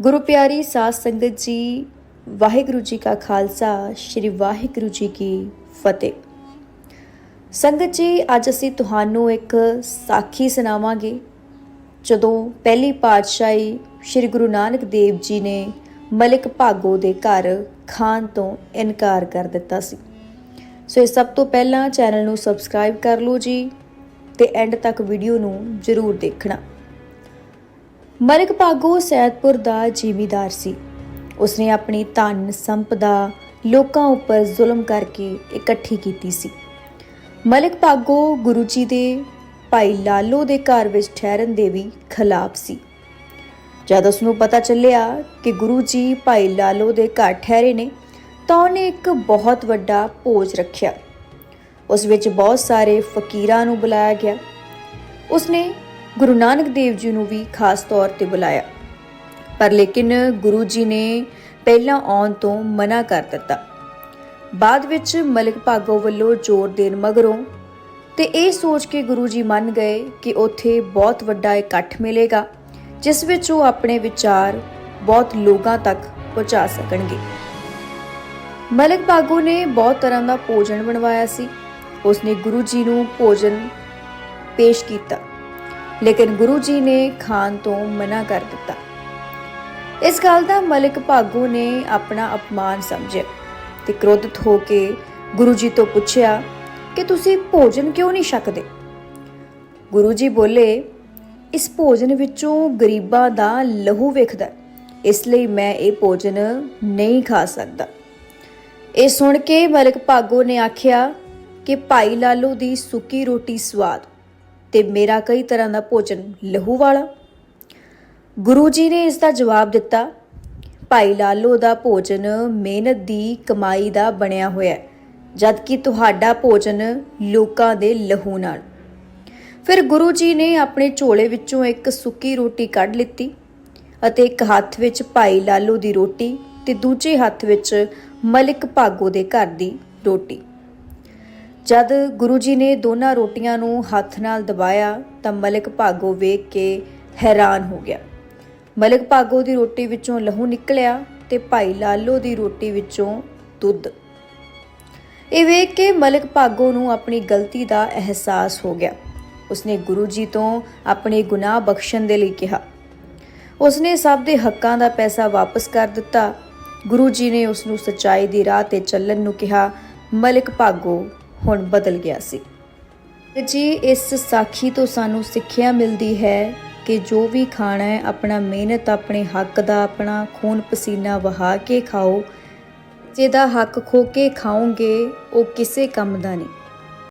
ਗੁਰੂ ਪਿਆਰੀ ਸਾਧ ਸੰਗਤ ਜੀ, ਵਾਹਿਗੁਰੂ ਜੀ ਕਾ ਖਾਲਸਾ, ਸ੍ਰੀ ਵਾਹਿਗੁਰੂ ਜੀ ਕੀ ਫਤਿਹ। ਸੰਗਤ ਜੀ, ਅੱਜ ਅਸੀਂ ਤੁਹਾਨੂੰ ਇੱਕ ਸਾਖੀ ਸੁਣਾਵਾਂਗੇ। ਜਦੋਂ ਪਹਿਲੀ ਪਾਤਸ਼ਾਹੀ ਸ੍ਰੀ ਗੁਰੂ ਨਾਨਕ ਦੇਵ ਜੀ ਨੇ ਮਲਿਕ ਭਾਗੋ ਦੇ ਘਰ ਖਾਨ ਤੋਂ ਇਨਕਾਰ ਕਰ ਦਿੱਤਾ ਸੀ। ਸੋ ਇਹ ਸਭ ਤੋਂ ਪਹਿਲਾਂ ਚੈਨਲ ਨੂੰ ਸਬਸਕ੍ਰਾਈਬ ਕਰ ਲਓ ਜੀ ਤੇ ਐਂਡ ਤੱਕ ਵੀਡੀਓ ਨੂੰ ਜ਼ਰੂਰ ਦੇਖਣਾ। ਮਲਿਕ ਭਾਗੋ ਸੈਦਪੁਰ ਦਾ ਜ਼ਿਮੀਦਾਰ ਸੀ। ਉਸਨੇ ਆਪਣੀ ਧਨ ਸੰਪਦਾ ਲੋਕਾਂ ਉੱਪਰ ਜ਼ੁਲਮ ਕਰਕੇ ਇਕੱਠੀ ਕੀਤੀ ਸੀ। ਮਲਿਕ ਭਾਗੋ ਗੁਰੂ ਜੀ ਦੇ ਭਾਈ ਲਾਲੋ ਦੇ ਘਰ ਵਿੱਚ ਠਹਿਰਨ ਦੇ ਵੀ ਖਿਲਾਫ ਸੀ। ਜਦ ਉਸ ਨੂੰ ਪਤਾ ਚੱਲਿਆ ਕਿ ਗੁਰੂ ਜੀ ਭਾਈ ਲਾਲੋ ਦੇ ਘਰ ਠਹਿਰੇ ਨੇ, ਤਾਂ ਉਹਨੇ ਇੱਕ ਬਹੁਤ ਵੱਡਾ ਭੋਜ ਰੱਖਿਆ। ਉਸ ਵਿੱਚ ਬਹੁਤ ਸਾਰੇ ਫਕੀਰਾਂ ਨੂੰ ਬੁਲਾਇਆ ਗਿਆ। ਉਸਨੇ ਗੁਰੂ ਨਾਨਕ ਦੇਵ ਜੀ ਨੂੰ ਵੀ ਖਾਸ ਤੌਰ ਤੇ ਬੁਲਾਇਆ। ਪਰ ਲੇਕਿਨ ਗੁਰੂ ਜੀ ਨੇ ਪਹਿਲਾਂ ਆਉਣ ਤੋਂ ਮਨਾ ਕਰ ਦਿੱਤਾ। ਬਾਅਦ ਵਿੱਚ ਮਲਿਕ ਭਾਗੋ ਵੱਲੋਂ ਜ਼ੋਰ ਦੇਣ ਮਗਰੋਂ ਤੇ ਇਹ ਸੋਚ ਕੇ ਗੁਰੂ ਜੀ ਮੰਨ ਗਏ ਕਿ ਉੱਥੇ ਬਹੁਤ ਵੱਡਾ ਇਕੱਠ ਮਿਲੇਗਾ, ਜਿਸ ਵਿੱਚ ਉਹ ਆਪਣੇ ਵਿਚਾਰ ਬਹੁਤ ਲੋਕਾਂ ਤੱਕ ਪਹੁੰਚਾ ਸਕਣਗੇ। ਮਲਿਕ ਭਾਗੋ ਨੇ ਬਹੁਤ ਤਰ੍ਹਾਂ ਦਾ ਭੋਜਨ ਬਣਵਾਇਆ ਸੀ। ਉਸਨੇ ਗੁਰੂ ਜੀ ਨੂੰ ਭੋਜਨ ਪੇਸ਼ ਕੀਤਾ। ਲੇਕਿਨ ਗੁਰੂ ਜੀ ਨੇ ਖਾਣ ਤੋਂ ਮਨਾ ਕਰ ਦਿੱਤਾ। ਇਸ ਗੱਲ ਦਾ ਮਲਿਕ ਭਾਗੋ ਨੇ ਆਪਣਾ ਅਪਮਾਨ ਸਮਝਿਆ ਤੇ ਕ੍ਰੋਧਿਤ ਹੋ ਕੇ ਗੁਰੂ ਜੀ ਤੋਂ ਪੁੱਛਿਆ ਕਿ ਤੁਸੀਂ ਭੋਜਨ ਕਿਉਂ ਨਹੀਂ ਛਕਦੇ? ਗੁਰੂ ਜੀ ਬੋਲੇ, ਇਸ ਭੋਜਨ ਵਿੱਚੋਂ ਗਰੀਬਾਂ ਦਾ ਲਹੂ ਵੇਖਦਾ ਇਸ ਲਈ ਮੈਂ ਇਹ ਭੋਜਨ ਨਹੀਂ ਖਾ ਸਕਦਾ। ਇਹ ਸੁਣ ਕੇ ਮਲਿਕ ਭਾਗੋ ਨੇ ਆਖਿਆ ਕਿ ਭਾਈ ਲਾਲੋ ਦੀ ਸੁੱਕੀ ਰੋਟੀ ਸਵਾਦ ਤੇ ਮੇਰਾ ਕਈ ਤਰ੍ਹਾਂ ਦਾ ਭੋਜਨ ਲਹੂ ਵਾਲਾ। ਗੁਰੂ ਜੀ ਨੇ ਇਸ ਦਾ ਜਵਾਬ ਦਿੱਤਾ, ਭਾਈ ਲਾਲੋ ਦਾ ਭੋਜਨ ਮਿਹਨਤ ਦੀ ਕਮਾਈ ਦਾ ਬਣਿਆ ਹੋਇਆ ਹੈ, ਜਦਕਿ ਤੁਹਾਡਾ ਭੋਜਨ ਲੋਕਾਂ ਦੇ ਲਹੂ ਨਾਲ। ਫਿਰ ਗੁਰੂ ਜੀ ਨੇ ਆਪਣੇ ਝੋਲੇ ਵਿੱਚੋਂ ਇੱਕ ਸੁੱਕੀ ਰੋਟੀ ਕੱਢ ਲਿੱਤੀ ਅਤੇ ਇੱਕ ਹੱਥ ਵਿੱਚ ਭਾਈ ਲਾਲੋ ਦੀ ਰੋਟੀ ਤੇ ਦੂਜੇ ਹੱਥ ਵਿੱਚ ਮਲਿਕ ਭਾਗੋ ਦੇ ਘਰ ਦੀ ਰੋਟੀ। ਜਦ ਗੁਰੂ ਜੀ ਨੇ ਦੋਨਾਂ ਰੋਟੀਆਂ ਨੂੰ ਹੱਥ ਨਾਲ ਦਬਾਇਆ ਤਾਂ ਮਲਿਕ ਭਾਗੋ ਵੇਖ ਕੇ ਹੈਰਾਨ ਹੋ ਗਿਆ। ਮਲਕ ਭਾਗੋ ਦੀ ਰੋਟੀ ਵਿੱਚੋਂ ਲਹੂ ਨਿਕਲਿਆ ਤੇ ਭਾਈ ਲਾਲੋ ਦੀ ਰੋਟੀ ਵਿੱਚੋਂ ਦੁੱਧ। ਇਹ ਵੇਖ ਕੇ ਮਲਿਕ ਭਾਗੋ ਨੂੰ ਆਪਣੀ ਗਲਤੀ ਦਾ ਅਹਿਸਾਸ ਹੋ ਗਿਆ। ਉਸਨੇ ਗੁਰੂ ਜੀ ਤੋਂ ਆਪਣੇ ਗੁਨਾਹ ਬਖਸ਼ਣ ਦੇ ਲਈ ਕਿਹਾ। ਉਸਨੇ ਸਭ ਦੇ ਹੱਕਾਂ ਦਾ ਪੈਸਾ ਵਾਪਸ ਕਰ ਦਿੱਤਾ। ਗੁਰੂ ਜੀ ਨੇ ਉਸ ਨੂੰ ਸਚਾਈ ਦੀ ਰਾਹ ਤੇ ਚੱਲਣ ਨੂੰ ਕਿਹਾ। ਮਲਿਕ ਭਾਗੋ ਹੁਣ ਬਦਲ ਗਿਆ ਸੀ। ਜੀ ਇਸ ਸਾਖੀ ਤੋਂ ਸਾਨੂੰ ਸਿੱਖਿਆ ਮਿਲਦੀ ਹੈ ਕਿ ਜੋ ਵੀ ਖਾਣਾ ਹੈ, ਆਪਣਾ ਮਿਹਨਤ, ਆਪਣੇ ਹੱਕ ਦਾ ਆਪਣਾ ਖੂਨ ਪਸੀਨਾ ਵਹਾ ਕੇ ਖਾਓ, ਜਿਹਦਾ ਹੱਕ ਖੋ ਕੇ ਖਾਓਗੇ, ਉਹ ਕਿਸੇ ਕੰਮ ਦਾ ਨਹੀਂ।